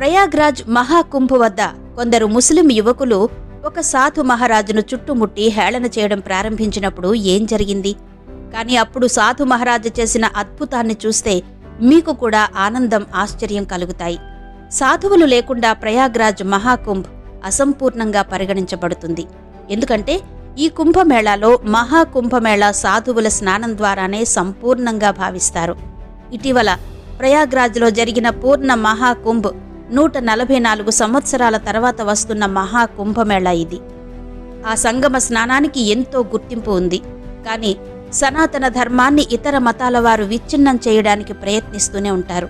ప్రయాగ్రాజ్ మహాకుంభ్ వద్ద కొందరు ముస్లిం యువకులు ఒక సాధు మహారాజును చుట్టుముట్టి హేళన చేయడం ప్రారంభించినప్పుడు ఏం జరిగింది? కానీ అప్పుడు సాధు మహారాజు చేసిన అద్భుతాన్ని చూస్తే మీకు కూడా ఆనందం ఆశ్చర్యం కలుగుతాయి. సాధువులు లేకుండా ప్రయాగ్రాజ్ మహాకుంభ్ అసంపూర్ణంగా పరిగణించబడుతుంది. ఎందుకంటే ఈ కుంభమేళాలో మహాకుంభమేళా సాధువుల స్నానం ద్వారానే సంపూర్ణంగా భావిస్తారు. ఇటీవల ప్రయాగ్రాజ్లో జరిగిన పూర్ణ మహాకుంభ్ నూట నలభై నాలుగు సంవత్సరాల తర్వాత వస్తున్న మహాకుంభమేళా ఇది. ఆ సంగమ స్నానానికి ఎంతో గుర్తింపు ఉంది. కానీ సనాతన ధర్మాన్ని ఇతర మతాల వారు విచ్ఛిన్నం చేయడానికి ప్రయత్నిస్తూనే ఉంటారు.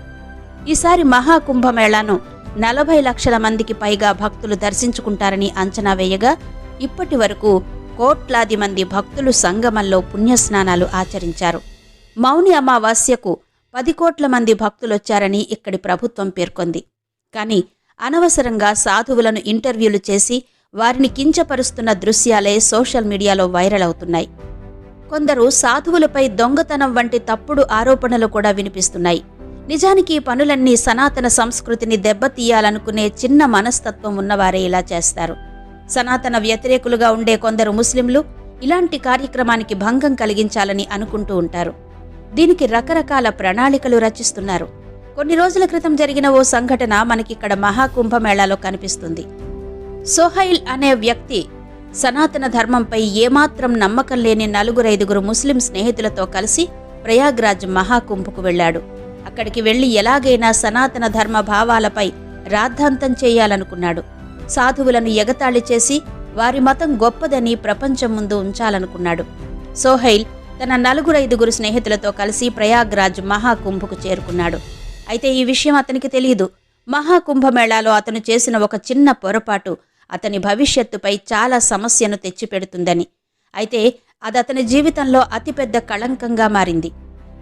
ఈసారి మహాకుంభమేళాను నలభై లక్షల మందికి పైగా భక్తులు దర్శించుకుంటారని అంచనా వేయగా ఇప్పటి వరకు కోట్లాది మంది భక్తులు సంగమంలో పుణ్యస్నానాలు ఆచరించారు. మౌని అమావాస్యకు పది కోట్ల మంది భక్తులొచ్చారని ఇక్కడి ప్రభుత్వం పేర్కొంది. కానీ అనవసరంగా సాధువులను ఇంటర్వ్యూలు చేసి వారిని కించపరుస్తున్న దృశ్యాలే సోషల్ మీడియాలో వైరల్ అవుతున్నాయి. కొందరు సాధువులపై దొంగతనం వంటి తప్పుడు ఆరోపణలు కూడా వినిపిస్తున్నాయి. నిజానికి ఈ పనులన్నీ సనాతన సంస్కృతిని దెబ్బతీయాలనుకునే చిన్న మనస్తత్వం ఉన్నవారే ఇలా చేస్తారు. సనాతన వ్యతిరేకులుగా ఉండే కొందరు ముస్లింలు ఇలాంటి కార్యక్రమానికి భంగం కలిగించాలని అనుకుంటూ ఉంటారు. దీనికి రకరకాల ప్రణాళికలు రచిస్తున్నారు. కొన్ని రోజుల క్రితం జరిగిన ఓ సంఘటన మనకిక్కడ మహాకుంభమేళాలో కనిపిస్తుంది. సోహైల్ అనే వ్యక్తి సనాతన ధర్మంపై ఏమాత్రం నమ్మకం లేని నలుగురైదుగురు ముస్లిం స్నేహితులతో కలిసి ప్రయాగ్రాజ్ మహాకుంభకు వెళ్ళాడు. అక్కడికి వెళ్ళి ఎలాగైనా సనాతన ధర్మ భావాలపై రాద్ధాంతం చేయాలనుకున్నాడు. సాధువులను ఎగతాళి చేసి వారి మతం గొప్పదని ప్రపంచం ముందు ఉంచాలనుకున్నాడు. సోహైల్ తన నలుగురైదుగురు స్నేహితులతో కలిసి ప్రయాగ్రాజ్ మహాకుంభకు చేరుకున్నాడు. అయితే ఈ విషయం అతనికి తెలియదు. మహాకుంభమేళాలో అతను చేసిన ఒక చిన్న పొరపాటు అతని భవిష్యత్తుపై చాలా సమస్యను తెచ్చిపెడుతుందని. అయితే అది అతని జీవితంలో అతిపెద్ద కళంకంగా మారింది.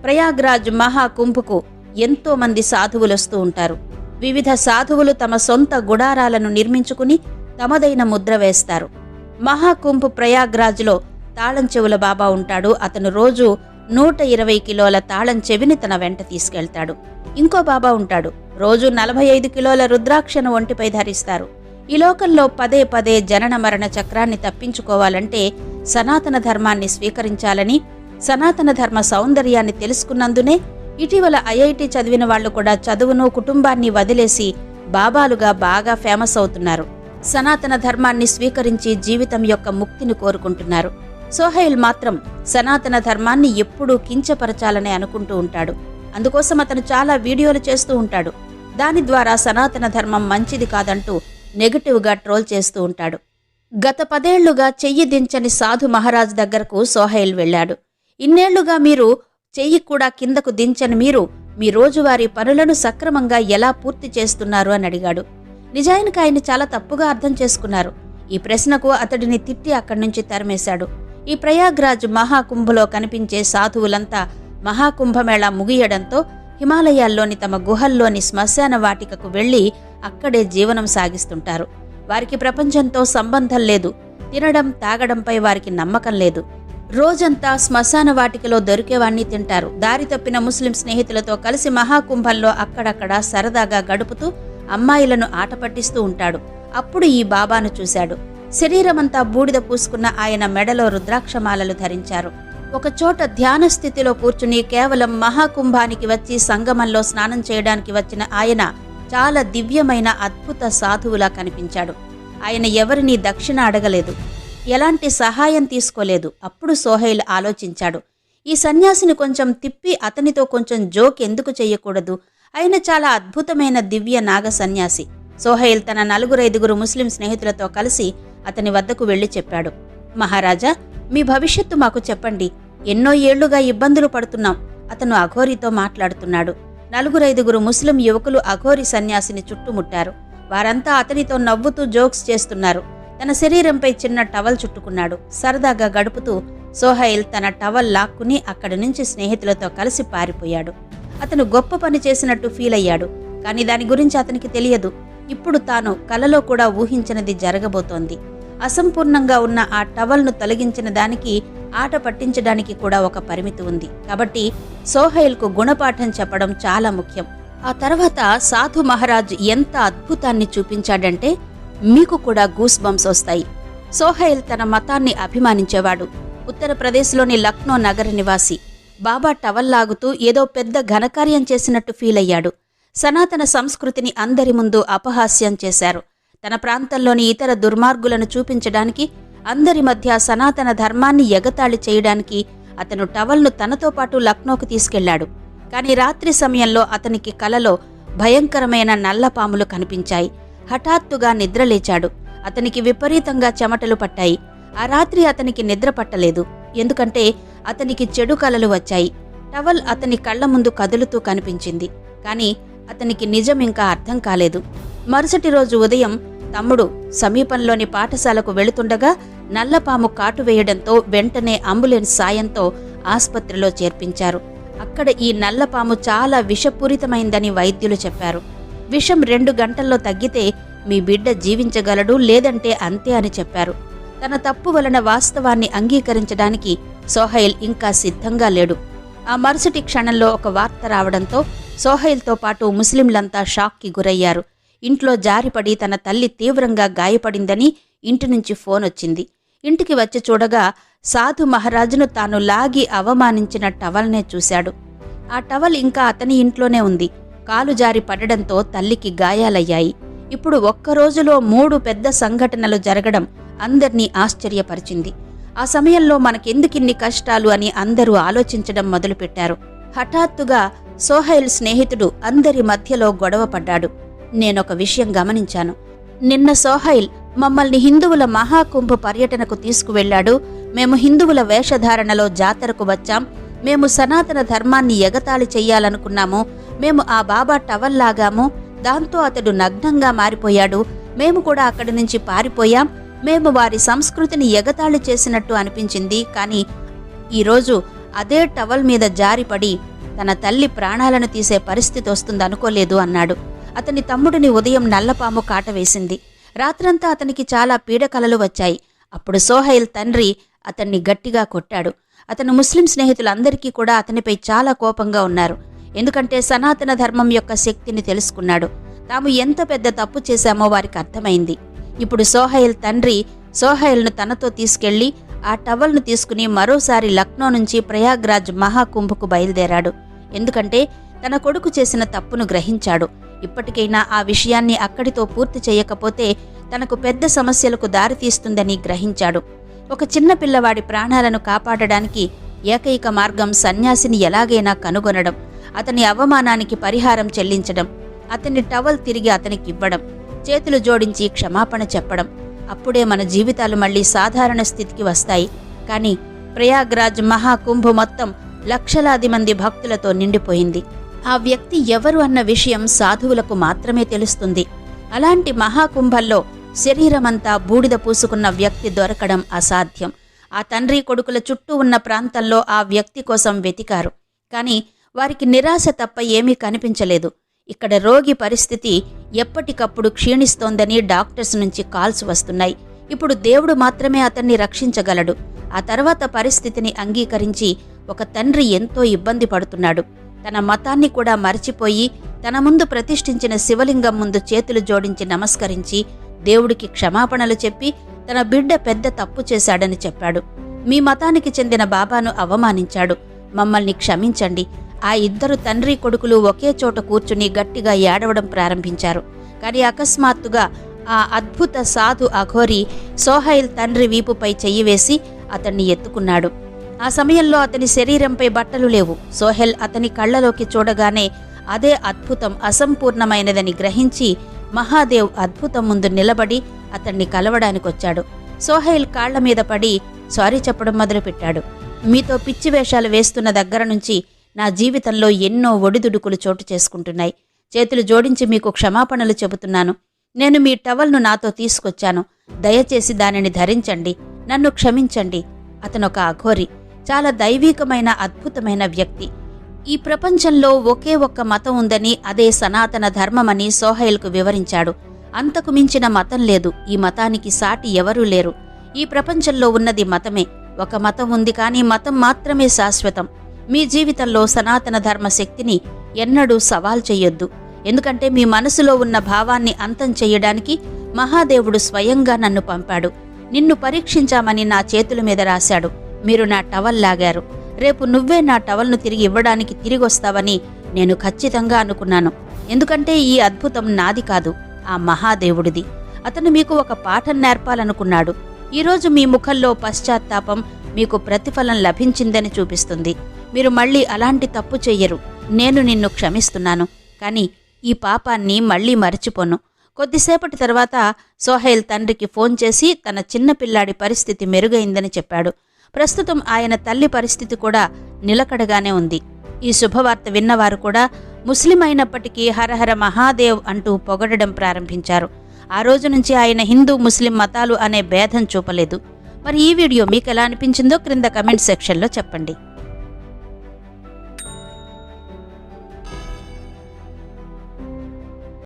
ప్రయాగ్రాజ్ మహాకుంభకు ఎంతో మంది సాధువులు వస్తూ ఉంటారు. వివిధ సాధువులు తమ సొంత గుడారాలను నిర్మించుకుని తమదైన ముద్ర వేస్తారు. మహాకుంభ్ ప్రయాగ్రాజ్లో తాళం చెవుల బాబా ఉంటాడు. అతను రోజు నూట ఇరవై కిలోల తాళం చెవిని తన వెంట తీసుకెళ్తాడు. ఇంకో బాబా ఉంటాడు. రోజు నలభై ఐదు కిలోల రుద్రాక్షను ఒంటిపై ధరిస్తారు. ఈ లోకంలో పదే పదే జనన మరణ చక్రాన్ని తప్పించుకోవాలంటే సనాతన ధర్మాన్ని స్వీకరించాలని సనాతన ధర్మ సౌందర్యాన్ని తెలుసుకున్నందునే ఇటీవల ఐఐటి చదివిన వాళ్ళు కూడా చదువును కుటుంబాన్ని వదిలేసి బాబాలుగా బాగా ఫేమస్ అవుతున్నారు. సనాతన ధర్మాన్ని స్వీకరించి జీవితం యొక్క ముక్తిని కోరుకుంటున్నారు. సోహైల్ మాత్రం సనాతన ధర్మాన్ని ఎప్పుడూ కించపరచాలని అనుకుంటూ ఉంటాడు. అందుకోసం అతను చాలా వీడియోలు చేస్తూ ఉంటాడు. దాని ద్వారా సనాతన ధర్మం మంచిది కాదంటూ నెగటివ్గా ట్రోల్ చేస్తూ ఉంటాడు. గత పదేళ్ళుగా చెయ్యి దించని సాధు మహారాజ్ దగ్గరకు సోహైల్ వెళ్ళాడు. ఇన్నేళ్ళుగా మీరు చెయ్యి కూడా కిందకు దించని మీరు మీ రోజువారీ పనులను సక్రమంగా ఎలా పూర్తి చేస్తున్నారు అని అడిగాడు. నిజానికి ఆయన చాలా తప్పుగా అర్థం చేసుకున్నారు. ఈ ప్రశ్నకు అతడిని తిట్టి అక్కడి నుంచి తరిమేశాడు. ఈ ప్రయాగ్రాజ్ మహాకుంభలో కనిపించే సాధువులంతా మహాకుంభమేళ ముగియడంతో హిమాలయాల్లోని తమ గుహల్లోని శ్మశాన వాటికకు వెళ్ళి అక్కడే జీవనం సాగిస్తుంటారు. వారికి ప్రపంచంతో సంబంధం లేదు. తినడం తాగడంపై వారికి నమ్మకం లేదు. రోజంతా శ్మశాన వాటికలో దొరికేవాణ్ణి తింటారు. దారి తప్పిన ముస్లిం స్నేహితులతో కలిసి మహాకుంభంలో అక్కడక్కడ సరదాగా గడుపుతూ అమ్మాయిలను ఆట పట్టిస్తూ ఉంటాడు. అప్పుడు ఈ బాబాను చూశాడు. శరీరమంతా బూడిద పూసుకున్న ఆయన మెడలో రుద్రాక్షమాలలు ధరించారు. ఒకచోట ధ్యాన స్థితిలో కూర్చుని కేవలం మహాకుంభానికి వచ్చి సంగమంలో స్నానం చేయడానికి వచ్చిన ఆయన చాలా దివ్యమైన అద్భుత సాధువులా కనిపించాడు. ఆయన ఎవరిని దక్షిణ అడగలేదు. ఎలాంటి సహాయం తీసుకోలేదు. అప్పుడు సోహైల్ ఆలోచించాడు. ఈ సన్యాసిని కొంచెం తిప్పి అతనితో కొంచెం జోక్ ఎందుకు చేయకూడదు ఆయన చాలా అద్భుతమైన దివ్య నాగ సన్యాసి. సోహైల్ తన నలుగురైదుగురు ముస్లిం స్నేహితులతో కలిసి అతని వద్దకు వెళ్ళి చెప్పాడు. మహారాజా మీ భవిష్యత్తు మాకు చెప్పండి. ఎన్నో ఏళ్ళుగా ఇబ్బందులు పడుతున్నాం. అతను అఘోరితో మాట్లాడుతున్నాడు. నలుగురైదుగురు ముస్లిం యువకులు అఘోరి సన్యాసిని చుట్టుముట్టారు. వారంతా అతనితో నవ్వుతూ జోక్స్ చేస్తున్నారు. తన శరీరంపై చిన్న టవల్ చుట్టుకున్నాడు. సరదాగా గడుపుతూ సోహైల్ తన టవల్ లాక్కుని అక్కడి నుంచి స్నేహితులతో కలిసి పారిపోయాడు. అతను గొప్ప పని చేసినట్టు ఫీల్ అయ్యాడు. కానీ దాని గురించి అతనికి తెలియదు. ఇప్పుడు తాను కలలో కూడా ఊహించినది జరగబోతోంది. అసంపూర్ణంగా ఉన్న ఆ టవల్ను తొలగించిన దానికి ఆట పట్టించడానికి కూడా ఒక పరిమితి ఉంది. కాబట్టి సోహైల్కు గుణపాఠం చెప్పడం చాలా ముఖ్యం. ఆ తర్వాత సాధు మహారాజ్ ఎంత అద్భుతాన్ని చూపించాడంటే మీకు కూడా గూస్ బంప్స్ వస్తాయి. సోహైల్ తన మతాన్ని అభిమానించేవాడు. ఉత్తరప్రదేశ్లోని లక్నో నగర నివాసి. బాబా టవల్ లాగుతూ ఏదో పెద్ద ఘనకార్యం చేసినట్టు ఫీల్ అయ్యాడు సనాతన సంస్కృతిని అందరి ముందు అపహాస్యం చేశారు. తన ప్రాంతంలోని ఇతర దుర్మార్గులను చూపించడానికి అందరి మధ్య సనాతన ధర్మాన్ని ఎగతాళి చేయడానికి అతను టవల్ను తనతో పాటు లక్నోకు తీసుకెళ్ళాడు. కాని రాత్రి సమయంలో అతనికి కలలో భయంకరమైన నల్లపాములు కనిపించాయి. హఠాత్తుగా నిద్రలేచాడు అతనికి విపరీతంగా చెమటలు పట్టాయి. ఆ రాత్రి అతనికి నిద్ర పట్టలేదు. ఎందుకంటే అతనికి చెడు కలలు వచ్చాయి. టవల్ అతని కళ్ళ ముందు కదులుతూ కనిపించింది. కాని అతనికి నిజం ఇంకా అర్థం కాలేదు. మరుసటి రోజు ఉదయం తమ్ముడు సమీపంలోని పాఠశాలకు వెళుతుండగా నల్లపాము కాటు వేయడంతో వెంటనే అంబులెన్స్ సాయంతో ఆసుపత్రిలో చేర్పించారు. అక్కడ ఈ నల్లపాము చాలా విషపూరితమైందని వైద్యులు చెప్పారు. విషం రెండు గంటల్లో తగ్గితే మీ బిడ్డ జీవించగలడు లేదంటే అంతే అని చెప్పారు. తన తప్పు వలన వాస్తవాన్ని అంగీకరించడానికి సోహైల్ ఇంకా సిద్ధంగా లేడు. ఆ మరుసటి క్షణంలో ఒక వార్త రావడంతో సోహైల్తో పాటు ముస్లింలంతా షాక్కి గురయ్యారు. ఇంట్లో జారిపడి తన తల్లి తీవ్రంగా గాయపడిందని ఇంటి నుంచి ఫోన్ వచ్చింది. ఇంటికి వచ్చి చూడగా సాధు మహారాజును తాను లాగి అవమానించిన టవల్నే చూశాడు. ఆ టవల్ ఇంకా అతని ఇంట్లోనే ఉంది. కాలు జారి పడడంతో తల్లికి గాయాలయ్యాయి. ఇప్పుడు ఒక్క రోజులో మూడు పెద్ద సంఘటనలు జరగడం అందర్నీ ఆశ్చర్యపరిచింది. ఆ సమయంలో మనకెందుకిన్ని కష్టాలు అని అందరూ ఆలోచించడం మొదలుపెట్టారు. హఠాత్తుగా సోహైల్ స్నేహితుడు అందరి మధ్యలో గొడవ పడ్డాడు. నేనొక విషయం గమనించాను. నిన్న సోహైల్ మమ్మల్ని హిందువుల మహాకుంభ పర్యటనకు తీసుకువెళ్ళాడు. మేము హిందువుల వేషధారణలో జాతరకు వచ్చాం. మేము సనాతన ధర్మాన్ని ఎగతాళి చెయ్యాలనుకున్నాము. మేము ఆ బాబా టవల్ లాగాము. దాంతో అతడు నగ్నంగా మారిపోయాడు. మేము కూడా అక్కడి నుంచి పారిపోయాం. మేము వారి సంస్కృతిని ఎగతాళి చేసినట్టు అనిపించింది. కానీ ఈరోజు అదే టవల్ మీద జారిపడి తన తల్లి ప్రాణాలను తీసే పరిస్థితి వస్తుందనుకోలేదు అన్నాడు. అతని తమ్ముడిని ఉదయం నల్లపాము కాట వేసింది. రాత్రంతా అతనికి చాలా పీడకలలు వచ్చాయి. అప్పుడు సోహైల్ తండ్రి అతన్ని గట్టిగా కొట్టాడు. అతను ముస్లిం స్నేహితులందరికీ కూడా అతనిపై చాలా కోపంగా ఉన్నారు. ఎందుకంటే సనాతన ధర్మం యొక్క శక్తిని తెలుసుకున్నాడు. తాము ఎంత పెద్ద తప్పు చేశామో వారికి అర్థమైంది. ఇప్పుడు సోహైల్ తండ్రి సోహైల్ను తనతో తీసుకెళ్ళి ఆ టవల్ను తీసుకుని మరోసారి లక్నో నుంచి ప్రయాగ్రాజ్ మహాకుంభకు బయలుదేరాడు. ఎందుకంటే తన కొడుకు చేసిన తప్పును గ్రహించాడు. ఇప్పటికైనా ఆ విషయాన్ని అక్కడితో పూర్తి చేయకపోతే తనకు పెద్ద సమస్యలకు దారితీస్తుందని గ్రహించాడు. ఒక చిన్న పిల్లవాడి ప్రాణాలను కాపాడడానికి ఏకైక మార్గం సన్యాసిని ఎలాగైనా కనుగొనడం అతని అవమానానికి పరిహారం చెల్లించడం అతని టవల్ తిరిగి అతనికి ఇవ్వడం చేతులు జోడించి క్షమాపణ చెప్పడం. అప్పుడే మన జీవితాలు మళ్ళీ సాధారణ స్థితికి వస్తాయి. కానీ ప్రయాగ్రాజ్ మహాకుంభ్ మొత్తం లక్షలాది మంది భక్తులతో నిండిపోయింది. ఆ వ్యక్తి ఎవరు అన్న విషయం సాధువులకు మాత్రమే తెలుస్తుంది. అలాంటి మహాకుంభంలో శరీరమంతా బూడిద పూసుకున్న వ్యక్తి దొరకడం అసాధ్యం. ఆ తండ్రి కొడుకుల చుట్టూ ఉన్న ప్రాంతంలో ఆ వ్యక్తి కోసం వెతికారు. కానీ వారికి నిరాశ తప్ప ఏమీ కనిపించలేదు. ఇక్కడ రోగి పరిస్థితి ఎప్పటికప్పుడు క్షీణిస్తోందని డాక్టర్స్ నుంచి కాల్స్ వస్తున్నాయి. ఇప్పుడు దేవుడు మాత్రమే అతన్ని రక్షించగలడు. ఆ తర్వాత పరిస్థితిని అంగీకరించి ఒక తండ్రి ఎంతో ఇబ్బంది పడుతున్నాడు. తన మతాన్ని కూడా మర్చిపోయి తన ముందు ప్రతిష్ఠించిన శివలింగం ముందు చేతులు జోడించి నమస్కరించి దేవుడికి క్షమాపణలు చెప్పి తన బిడ్డ పెద్ద తప్పు చేశాడని చెప్పాడు. మీ మతానికి చెందిన బాబాను అవమానించాడు. మమ్మల్ని క్షమించండి. ఆ ఇద్దరు తండ్రి కొడుకులు ఒకే చోట కూర్చుని గట్టిగా ఏడవడం ప్రారంభించారు. కానీ అకస్మాత్తుగా ఆ అద్భుత సాధు అఘోరి సోహైల్ తండ్రి వీపుపై చెయ్యి వేసి అతన్ని ఎత్తుకున్నాడు. ఆ సమయంలో అతని శరీరంపై బట్టలు లేవు. సోహెల్ అతని కళ్ళలోకి చూడగానే అదే అద్భుతం అసంపూర్ణమైనదని గ్రహించి మహాదేవ్ అద్భుతం ముందు నిలబడి అతన్ని కలవడానికొచ్చాడు. సోహైల్ కాళ్ళ మీద పడి సారీ చెప్పడం మొదలుపెట్టాడు. మీతో పిచ్చి వేషాలు వేస్తున్న దగ్గర నుంచి నా జీవితంలో ఎన్నో ఒడిదుడుకులు చోటు చేసుకుంటున్నాయి. చేతులు జోడించి మీకు క్షమాపణలు చెబుతున్నాను. నేను మీ టవల్ను నాతో తీసుకొచ్చాను. దయచేసి దానిని ధరించండి. నన్ను క్షమించండి. అతనొక అఘోరి. చాలా దైవికమైన అద్భుతమైన వ్యక్తి. ఈ ప్రపంచంలో ఒకే ఒక్క మతం ఉందని అదే సనాతన ధర్మమని సోహైల్కు వివరించాడు. అంతకు మించిన మతం లేదు. ఈ మతానికి సాటి ఎవరూ లేరు. ఈ ప్రపంచంలో ఉన్నది మతమే. ఒక మతం ఉంది కానీ మతం మాత్రమే శాశ్వతం. మీ జీవితంలో సనాతన ధర్మ శక్తిని ఎన్నడూ సవాల్ చేయొద్దు. ఎందుకంటే మీ మనసులో ఉన్న భావాన్ని అంతం చేయడానికి మహాదేవుడు స్వయంగా నన్ను పంపాడు. నిన్ను పరీక్షించామని నా చేతుల మీద రాశాడు. మీరు నా టవల్ లాగారు. రేపు నువ్వే నా టవల్ను తిరిగి ఇవ్వడానికి తిరిగొస్తావని నేను ఖచ్చితంగా అనుకున్నాను. ఎందుకంటే ఈ అద్భుతం నాది కాదు ఆ మహాదేవుడిది. అతను మీకు ఒక పాఠం నేర్పాలనుకున్నాడు. ఈరోజు మీ ముఖంలో పశ్చాత్తాపం మీకు ప్రతిఫలం లభించిందని చూపిస్తుంది. మీరు మళ్ళీ అలాంటి తప్పు చెయ్యరు. నేను నిన్ను క్షమిస్తున్నాను. కానీ ఈ పాపాన్ని మళ్ళీ మర్చిపోను. కొద్దిసేపటి తర్వాత సోహైల్ తండ్రికి ఫోన్ చేసి తన చిన్నపిల్లాడి పరిస్థితి మెరుగైందని చెప్పాడు. ప్రస్తుతం ఆయన తల్లి పరిస్థితి కూడా నిలకడగానే ఉంది. ఈ శుభవార్త విన్నవారు కూడా ముస్లిం అయినప్పటికీ హరహర మహాదేవ్ అంటూ పొగడడం ప్రారంభించారు. ఆ రోజు నుంచి ఆయన హిందూ ముస్లిం మతాలు అనే భేదం చూపలేదు. మరి ఈ వీడియో మీకు ఎలా అనిపించిందో క్రింద కమెంట్ సెక్షన్లో చెప్పండి.